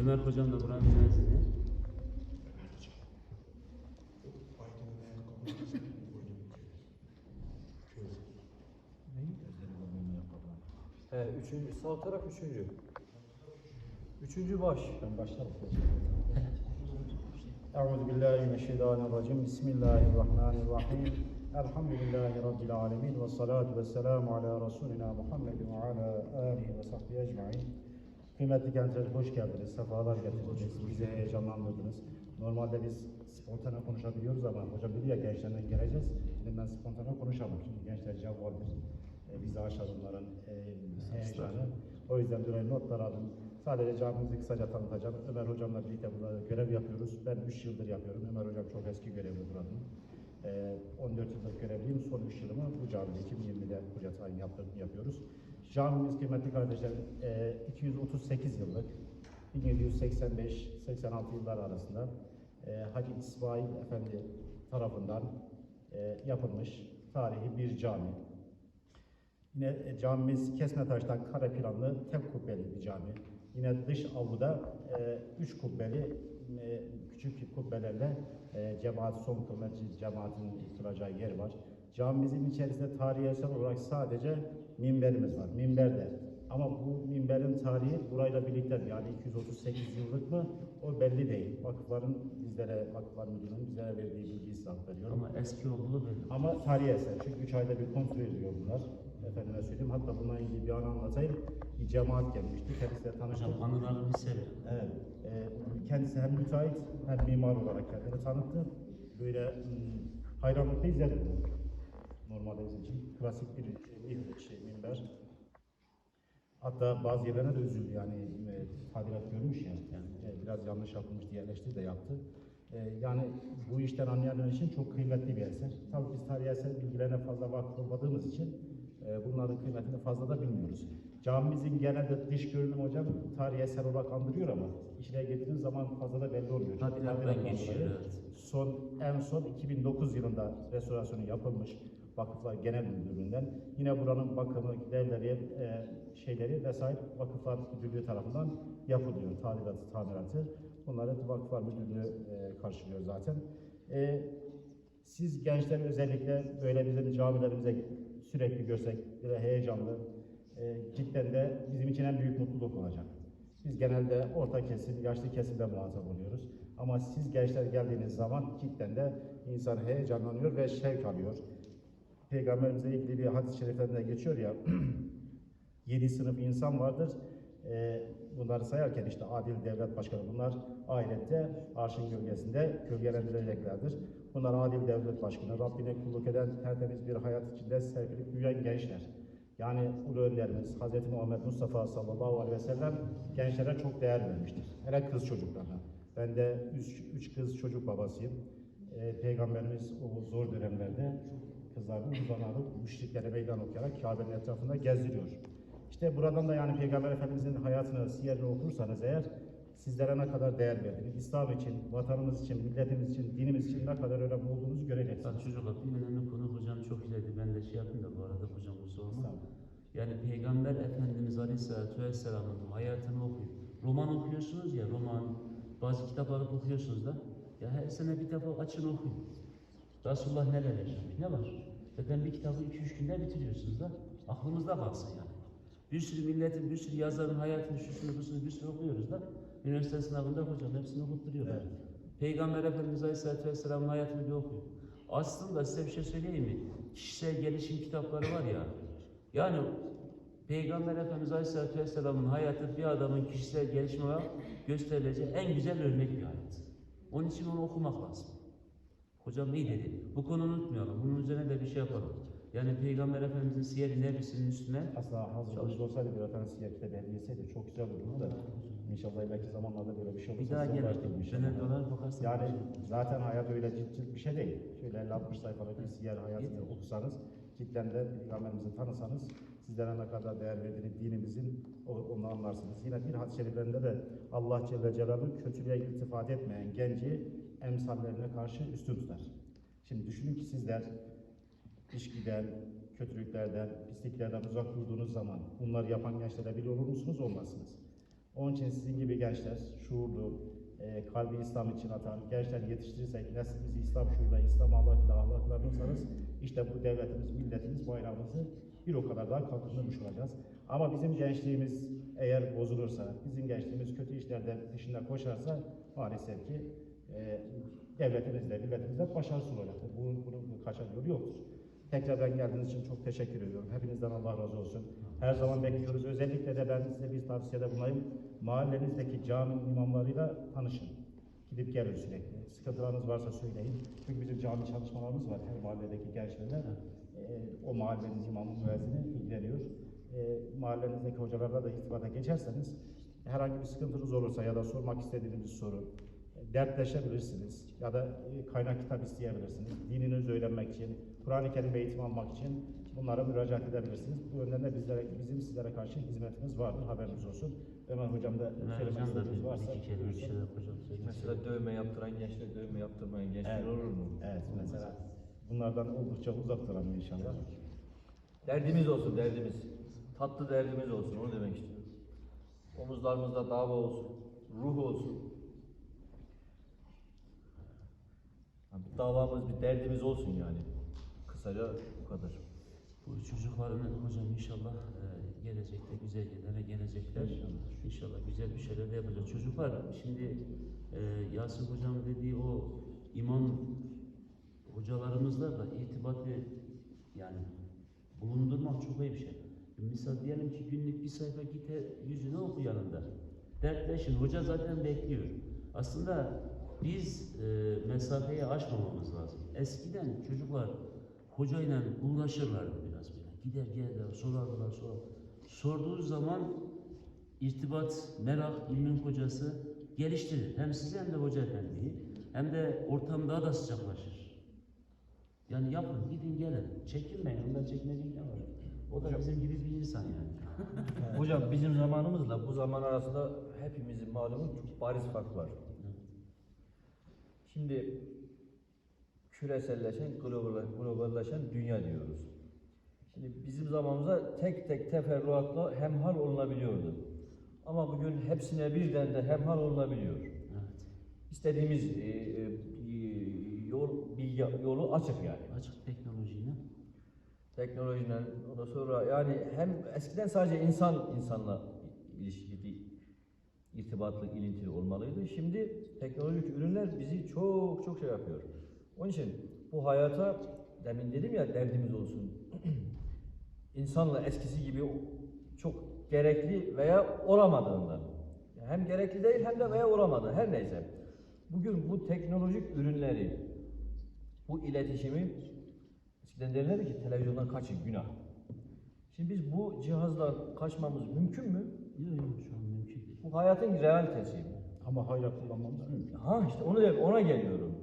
Ömer hocam da buranın müezzini. He, üçüncü, sağ taraf üçüncü. Üçüncü baş. Ben başlarım. Euzu billahi mineşşeytanirracim. Bismillahirrahmanirrahim. Elhamdülillahi rabbil alamin ve salatu vesselamu ala resulina Muhammed ve ala alihi ve sahbihi ecmaîn. Kıymetli gençler hoş geldiniz. Sefalar getirdiniz. Bizi heyecanlandırdınız. Normalde biz spontane konuşabiliyoruz ama hocam dedi ya gençlerden geleceğiz. Dedim ben spontane konuşamam. Şimdi gençler cevvaldir. E, bizi aşar onların e, heyecanı. O yüzden böyle notlar aldım. Sadece camimizi kısaca tanıtacağım. Ömer hocamla birlikte burada görev yapıyoruz. Ben 3 yıldır yapıyorum. Ömer hocam çok eski görevli buranın. E, 14 yıllık görevliyim. Son 3 yılımı bu camide 2020'de buraya tayin yaptım, yapıyoruz. Camimiz kıymetli kardeşlerim e, 238 yıllık 1785-86 yıllar arasında e, Hacı İsmail Efendi tarafından e, yapılmış tarihi bir cami. Yine e, camimiz kesme taştan kare planlı tek kubbeli bir cami. Yine dış avluda e, üç kubbeli e, küçük kubbelerle e, cemaat son kılmacı cemaatin duracağı yer var. Camimizin içerisinde tarihsel olarak sadece minberimiz var. Minber de ama bu minberin tarihi burayla birlikte? Yani 238 yıllık mı? O belli değil. Vakıfların bizlere, vakıflar müdürünün bizlere verdiği bilgiyi size aktarıyorum. Ama eski olduğu belli. Ama tarihi eser. Çünkü üç ayda bir kontrol ediliyor bunlar. Efendime söyleyeyim. Hatta bununla ilgili bir an anlatayım. Bir cemaat gelmişti. Kendisiyle tanıştık. Hocam anılarını severim. Evet. E, kendisi hem müteahhit hem mimar olarak kendini tanıttı. Böyle hmm, hayranlıkla izledim. Normalde bizim için klasik bir bir şey minber. Hatta bazı yerlerine de üzüldü yani e, tadilat görmüş ya. E, biraz yanlış yapılmış diye eleştiri de yaptı. E, yani bu işten anlayanlar için çok kıymetli bir eser. Tabii biz tarihi eser bilgilerine fazla vakıf olmadığımız için e, bunların kıymetini fazla da bilmiyoruz. Camimizin genelde dış görünümü hocam tarihi eser olarak andırıyor ama içine girdiğiniz zaman fazla da belli olmuyor. Tadilattan geçiyor. Son en son 2009 yılında restorasyonu yapılmış Vakıflar Genel Müdürlüğü'nden. Yine buranın bakımı, giderleri, e, şeyleri vesaire Vakıflar Müdürlüğü tarafından yapılıyor. Tadilatı, tamiratı. Bunları Vakıflar Müdürlüğü e, karşılıyor zaten. E, siz gençler özellikle böyle bizim camilerimize sürekli görsek böyle heyecanlı, e, cidden de bizim için en büyük mutluluk olacak. Biz genelde orta kesim, yaşlı kesimde muhatap oluyoruz. Ama siz gençler geldiğiniz zaman cidden de insan heyecanlanıyor ve şevk alıyor. Peygamberimizle ilgili bir hadis-i şeriflerinde geçiyor ya, yedi sınıf insan vardır. Ee, bunları sayarken işte adil devlet başkanı bunlar ahirette arşın gölgesinde gölgelendirileceklerdir. Bunlar adil devlet başkanı, Rabbine kulluk eden tertemiz bir hayat içinde serpilip büyüyen gençler. Yani ulu önderimiz Hz. Muhammed Mustafa sallallahu aleyhi ve sellem gençlere çok değer vermiştir. Hele kız çocuklarına. Ben de üç, üç kız çocuk babasıyım. Ee, Peygamberimiz o zor dönemlerde kızlarını alıp müşriklere meydan okuyarak Kabe'nin etrafında gezdiriyor. İşte buradan da yani Peygamber Efendimizin hayatını, siyerini okursanız eğer sizlere ne kadar değer verdiğini, İslam için, vatanımız için, milletimiz için, dinimiz için ne kadar önemli olduğunuzu göreceksiniz. Bak çocuklar bir önemli konu hocam çok ileride. Ben de şey yapayım da bu arada hocam kusura. Estağfurullah. Yani Peygamber Efendimiz Aleyhisselatü Vesselam'ın hayatını okuyun. Roman okuyorsunuz ya, roman, bazı kitapları okuyorsunuz da. Ya her sene bir defa açın okuyun. Resulullah neler yaşamış, ne var? Zaten bir kitabı iki üç günde bitiriyorsunuz da. Aklımızda kalsın yani. Bir sürü milletin, bir sürü yazarın hayatını, şusunu, busunu bir sürü okuyoruz da. Üniversite sınavında hocam hepsini okutturuyorlar. Evet. Peygamber Efendimiz Aleyhisselatü Vesselam'ın hayatını bir okuyun. Aslında size bir şey söyleyeyim mi? Kişisel gelişim kitapları var ya. Yani Peygamber Efendimiz Aleyhisselatü Vesselam'ın hayatı bir adamın kişisel gelişime olarak gösterilecek en güzel örnek bir hayat. Onun için onu okumak lazım. Hocam iyi dedi. Bu konuyu unutmayalım. Bunun üzerine de bir şey yapalım. Yani Peygamber Efendimizin siyer nebisinin üstüne Aslında hazırlığımız olsaydı bir efendim siyer kitabı hediye etseydi çok güzel olurdu da. İnşallah ileriki zamanlarda böyle bir şey olursa bir daha size gel. ulaştırırım inşallah. Dönem dolar bakarsın. Yani zaten hayat öyle cilt cilt bir şey değil. Şöyle 50-60 sayfalık bir siyer hayatını okusanız, cidden de Peygamberimizi tanısanız, sizlere ne kadar değer verdiğini, dinimizin onu anlarsınız. Yine bir hadis-i şeriflerinde de Allah Celle Celaluhu kötülüğe iltifat etmeyen genci emsallerine karşı üstün tutar. Şimdi düşünün ki sizler içkiden, kötülüklerden, pisliklerden uzak durduğunuz zaman bunları yapan gençlere bir olur musunuz? Olmazsınız. Onun için sizin gibi gençler, şuurlu, e, kalbi İslam için atan gençler yetiştirirsek, neslimizi İslam şuurla, İslam ahlakıyla ahlaklanırsanız işte bu devletimiz, milletimiz, bayrağımızı bir o kadar daha kalkındırmış olacağız. Ama bizim gençliğimiz eğer bozulursa, bizim gençliğimiz kötü işlerden dışında koşarsa maalesef ki e, devletimizde, milletimizde başarısız olacaktır. Bunun, bunun kaçar yolu yoktur. Tekrardan geldiğiniz için çok teşekkür ediyorum. Hepinizden Allah razı olsun. Her zaman bekliyoruz. Özellikle de ben size bir tavsiyede bulunayım. Mahallenizdeki cami imamlarıyla tanışın. Gidip gelin sürekli. Sıkıntılarınız varsa söyleyin. Çünkü bizim cami çalışmalarımız var. Her mahalledeki gençlerle e, o mahallenin imamı müezzini ilgileniyor. E, mahallenizdeki hocalarla da irtibata geçerseniz herhangi bir sıkıntınız olursa ya da sormak istediğiniz bir soru dertleşebilirsiniz ya da e, kaynak kitap isteyebilirsiniz. Dininizi öğrenmek için, Kur'an-ı Kerim eğitimi almak için bunlara müracaat edebilirsiniz. Bu yönden de bizlere, bizim sizlere karşı hizmetimiz vardır. Haberiniz olsun. Ömer Hocam da Ömer söylemek Hocam da istediğiniz bir, varsa iki kelime bir şeyler hocam. Mesela dövme yaptıran gençler, dövme yaptırmayan gençler Evet. olur mu? Evet mesela bunlardan oldukça uzak duralım inşallah. Derdimiz olsun, derdimiz. Tatlı derdimiz olsun, onu demek istiyorum. Omuzlarımızda dava olsun, ruh olsun. Yani bir davamız, bir derdimiz olsun yani. Kısaca bu kadar. Bu çocukların hocam inşallah e, gelecekte güzel yerlere gelecekler. İnşallah güzel bir şeyler de yapacak. Çocuklar şimdi e, Yasin hocam dediği o imam hocalarımızla da irtibatı yani bulundurmak çok iyi bir şey. Misal diyelim ki günlük bir sayfa git yüzüne oku yanında. Dertleşin. Hoca zaten bekliyor. Aslında biz e, mesafeyi aşmamamız lazım. Eskiden çocuklar hocayla uğraşırlardı biraz böyle. Gider gelirler, sorardılar, sorar. Sorduğu zaman irtibat, merak, ilmin hocası geliştirir. Hem sizi hem de hoca efendiyi. Hem de ortam daha da sıcaklaşır. Yani yapın, gidin gelin. Çekinmeyin, ondan çekmediğin ne var? O da bizim gibi bir insan yani. Hocam bizim zamanımızla bu zaman arasında hepimizin malumu çok bariz fark var. Şimdi küreselleşen, global- globalleşen dünya diyoruz. Şimdi bizim zamanımızda tek tek teferruatla hemhal olunabiliyordu. Ama bugün hepsine birden de hemhal olunabiliyor. Evet. İstediğimiz e, e, yol bir yolu açık yani. Açık teknolojiyle. Teknolojiden ondan sonra yani hem eskiden sadece insan insanla ilişkili, irtibatlı, ilintili olmalıydı. Şimdi teknolojik ürünler bizi çok çok şey yapıyor. Onun için bu hayata demin dedim ya derdimiz olsun. İnsanla eskisi gibi çok gerekli veya olamadığından. Hem gerekli değil hem de veya olamadı. Her neyse. Bugün bu teknolojik ürünleri, bu iletişimi eskiden derlerdi ki televizyondan kaçın günah. Şimdi biz bu cihazdan kaçmamız mümkün mü? Yok şu an. Bu hayatın realitesi. Ama hayra kullanmamız mümkün. Ha işte onu de- ona geliyorum.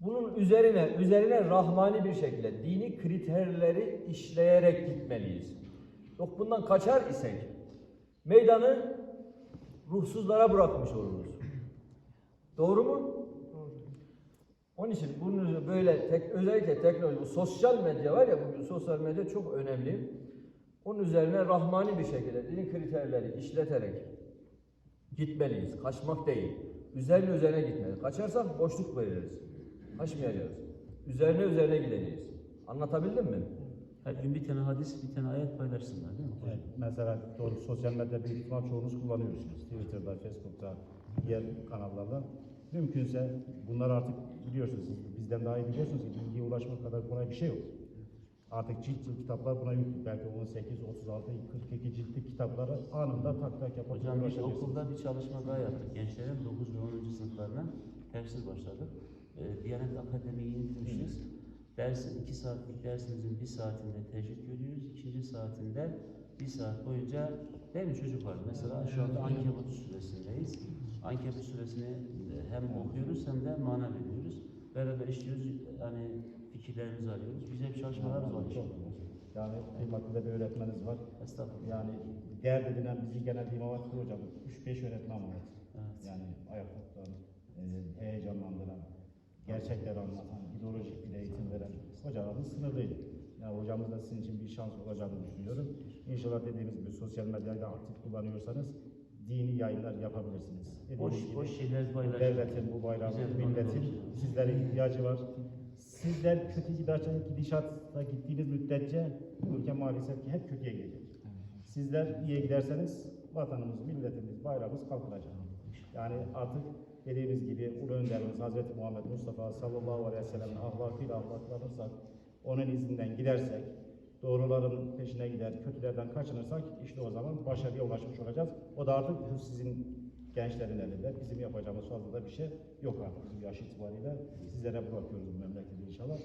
Bunun üzerine üzerine rahmani bir şekilde dini kriterleri işleyerek gitmeliyiz. Yok bundan kaçar isek meydanı ruhsuzlara bırakmış oluruz. Doğru mu? Onun için bunu böyle tek, özellikle teknoloji, bu sosyal medya var ya bugün sosyal medya çok önemli. Onun üzerine rahmani bir şekilde dini kriterleri işleterek gitmeliyiz. Kaçmak değil. Üzerine üzerine gitmeliyiz. Kaçarsak boşluk veririz. Kaçmayacağız. Üzerine üzerine gideceğiz. Anlatabildim mi? Her gün bir tane hadis, bir tane ayet paylaşsınlar değil mi? Evet, mesela doğru, sosyal medya büyük ihtimal çoğunuz kullanıyorsunuz. Twitter'da, Facebook'ta, diğer kanallarda. Mümkünse bunlar artık biliyorsunuz, siz bizden daha iyi biliyorsunuz ki bilgiye ulaşmak kadar kolay bir şey yok. Artık cilt cilt kitaplar buna yüklü. Belki 18, 36, 42 ciltlik kitapları anında tak tak yapıp Hocam biz okulda bir çalışma daha yaptık. Gençlerin 9 ve 10. sınıflarına tefsir başladık. Ee, Diyanet Akademi'yi indirmişiz. Dersin 2 saatlik dersimizin bir saatinde tecvid görüyoruz. ikinci saatinde bir saat boyunca değil mi çocuklar? Mesela şu anda Ankebut suresindeyiz. Ankebut suresini e, hem okuyoruz hem de mana veriyoruz. Beraber işliyoruz. Yani fikirlerimizi alıyoruz. Güzel bir çalışmalarımız var inşallah. Yani kıymetli de bir öğretmeniniz var. Estağfurullah. Yani değer edilen bizi genelde İmam Hatip hocam 3-5 öğretmen var. Evet. Yani ayakta tutan, e, heyecanlandıran, gerçekleri anlatan, ideolojik bir eğitim veren hocalarımız sınırlıydı. Yani hocamız da sizin için bir şans olacağını düşünüyorum. İnşallah dediğimiz gibi sosyal medyayı da aktif kullanıyorsanız dini yayınlar yapabilirsiniz. Boş, gibi, boş şeyler paylaşın. devletin, bu bayrağın, milletin sizlere ihtiyacı var. Sizler kötü gidişata, gidişata gittiğiniz müddetçe ülke maalesef ki hep kötüye gidecek. Sizler iyiye giderseniz vatanımız, milletimiz, bayrağımız kalkınacak. Yani artık dediğimiz gibi Ulu Önderimiz Hazreti Muhammed Mustafa sallallahu aleyhi ve sellem'in ahlakıyla ahlaklanırsak, onun izinden gidersek, doğruların peşine gider, kötülerden kaçınırsak işte o zaman başarıya ulaşmış olacağız. O da artık sizin gençlerin elinde. Bizim yapacağımız fazla da bir şey yok artık bizim yaş itibariyle. Sizlere bırakıyoruz bu memleketi inşallah.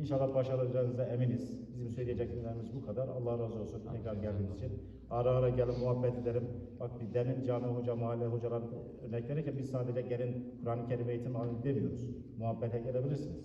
İnşallah başaracağınıza eminiz. Bizim söyleyeceklerimiz bu kadar. Allah razı olsun tekrar geldiğiniz için. Ara ara gelin muhabbet edelim. Bak bir demin cami hoca, mahalle hocalar örnek verirken biz sadece gelin Kur'an-ı Kerim eğitim alın demiyoruz. Muhabbete gelebilirsiniz.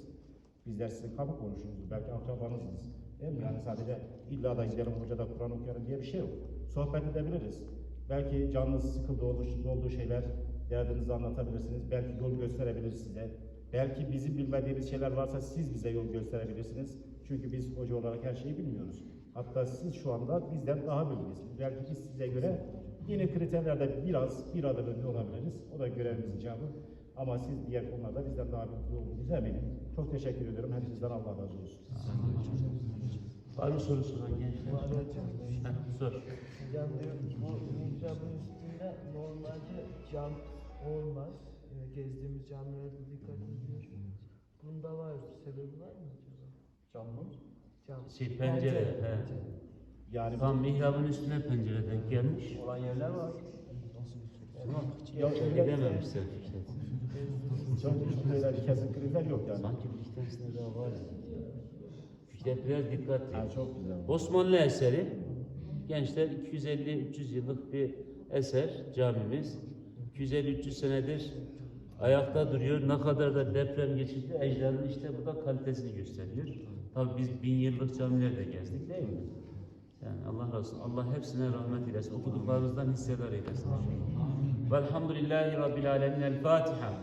Bizler sizin kapı komşunuz, belki akrabanızsınız. Değil mi? Yani sadece illa da gidelim hoca da Kur'an okuyalım diye bir şey yok. Sohbet edebiliriz. Belki canınız sıkıldı olduğu, olduğu şeyler, derdinizi anlatabilirsiniz. Belki yol gösterebilir size. Belki bizim bilmediğimiz şeyler varsa siz bize yol gösterebilirsiniz. Çünkü biz hoca olarak her şeyi bilmiyoruz. Hatta siz şu anda bizden daha bilgisiniz. Belki biz size göre yine kriterlerde biraz bir adım önde olabiliriz. O da görevimizin cevabı. Ama siz diğer konularda bizden daha bilgili olduğunuza eminim. Çok teşekkür ediyorum. Hepinizden Allah razı olsun. Var mı soru soran gençler? Var hocam. Sor. Hocam diyor bu mihrabın üstünde normalde cam olmaz. Ee, Gezdiğimiz camilerde dikkat ediyoruz. Bunda var. Sebebi var mı acaba? Camlı. Cam. Şey, pencere, he. Yani Tam mihrabın üstüne pencere denk gelmiş. Olan yerler var. Ama Ya, öyle- gidememişler Fikret. çok böyle bir kesin kriter yok yani. Sanki bir tanesinde daha var. Fikret biraz dikkatli. Ha, çok güzel. Osmanlı eseri. Gençler 250-300 yıllık bir eser camimiz. 250-300 senedir ayakta duruyor. Ne kadar da deprem geçirdi. Ecdadın işte bu da kalitesini gösteriyor. Tabii biz bin yıllık camiler de gezdik değil mi? Yani Allah razı olsun. Allah hepsine rahmet eylesin. Okuduklarımızdan hissedar eylesin. Velhamdülillahi Rabbil Alemin. El Fatiha.